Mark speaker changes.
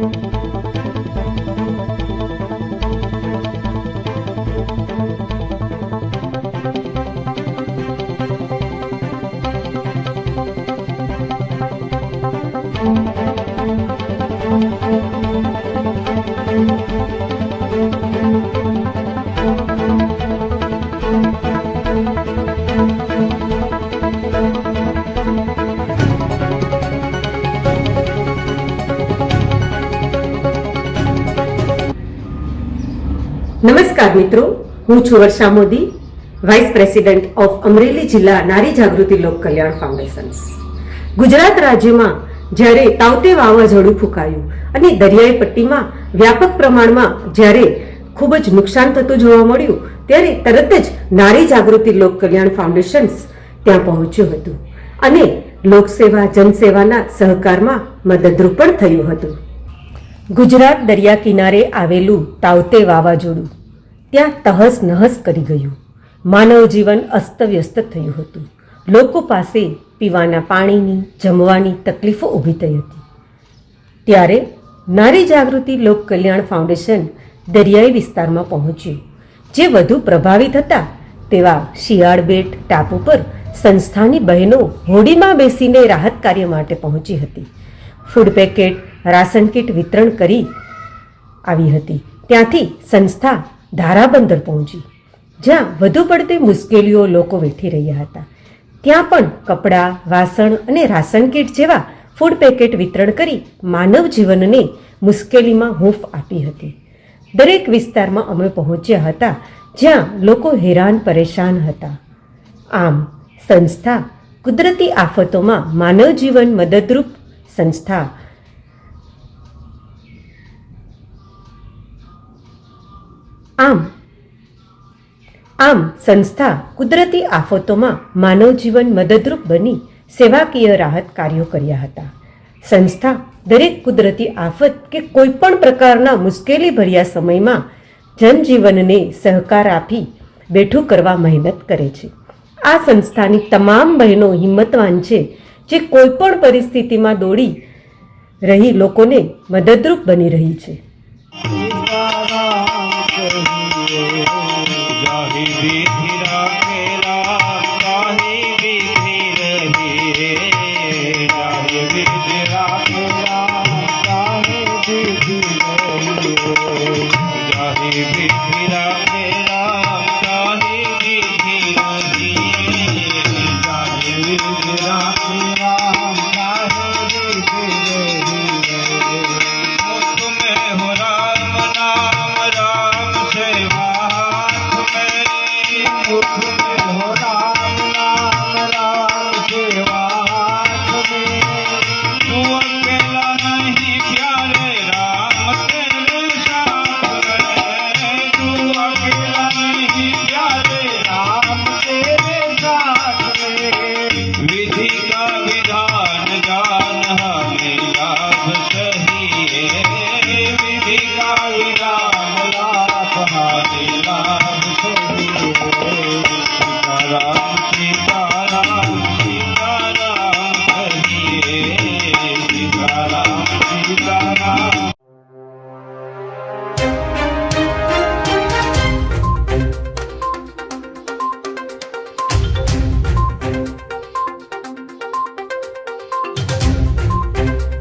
Speaker 1: Thank you. નમસ્કાર મિત્રો, હું છું Varsha Modi vice president of Amreli જિલ્લા નારી જાગૃતિ લોક કલ્યાણ ફાઉન્ડેશન્સ ગુજરાત રાજ્યમાં જ્યારે તાવતે વાવાઝોડું ફૂંકાયું અને દરિયાઈ પટ્ટીમાં વ્યાપક પ્રમાણમાં જ્યારે ખૂબ જ નુકસાન થતું જોવા મળ્યું, ત્યારે તરત જ નારી જાગૃતિ લોક કલ્યાણ ફાઉન્ડેશન્સ ત્યાં પહોંચ્યું હતું અને લોકસેવા, જનસેવાના સહકારમાં મદદરૂપ પણ થયું હતું. ગુજરાત દરિયા કિનારે આવેલું તાવતે વાવાઝોડું. ત્યાં તહસ નહસ કરી ગયું. માનવ જીવન અસ્તવ્યસ્ત થયું હતું. લોકો પાસે પીવાના પાણીની, જમવાની તકલીફો ઊભી થઈ હતી. ત્યારે નારી જાગૃતિ લોક કલ્યાણ ફાઉન્ડેશન દરિયાઈ વિસ્તારમાં પહોંચ્યું. જે વધુ પ્રભાવિત હતા તેવા શિયાળ બેટ, ટાપુ પર સંસ્થાની બહેનો હોડીમાં બેસીને રાહત કાર્ય માટે પહોંચી હતી. ફૂડ પેકેટ રાશન કીટ વિતરણ કરી આવી હતી. ત્યાંથી સંસ્થા ધારાબંદર પહોંચી. જ્યાં વધુ પડતી મુશ્કેલીઓ લોકો વેઠી રહ્યા હતા. ત્યાં પણ કપડાં, વાસણ અને રાશન કીટ જેવા ફૂડ પેકેટ વિતરણ કરી માનવ જીવનને મુશ્કેલીમાં હૂંફ આપી હતી. દરેક વિસ્તારમાં અમે પહોંચ્યા હતા જ્યાં લોકો હેરાન પરેશાન હતા. આમ, સંસ્થા કુદરતી આફતોમાં માનવ જીવન મદદરૂપ સંસ્થા આમ આમ સંસ્થા કુદરતી આફતોમાં માનવ જીવન મદદરૂપ બની સેવાકીય રાહત કાર્યો કર્યા હતા. સંસ્થા દરેક કુદરતી આફત કે કોઈ પણ પ્રકારના મુશ્કેલી ભર્યા સમયમાં જનજીવનને સહકાર આપી બેઠું કરવા મહેનત કરે છે. આ સંસ્થાની તમામ બહેનો હિંમતવાન છે જે કોઈ પણ પરિસ્થિતિમાં દોડી રહી લોકોને મદદરૂપ બની રહી છે. Thank you. सीताराम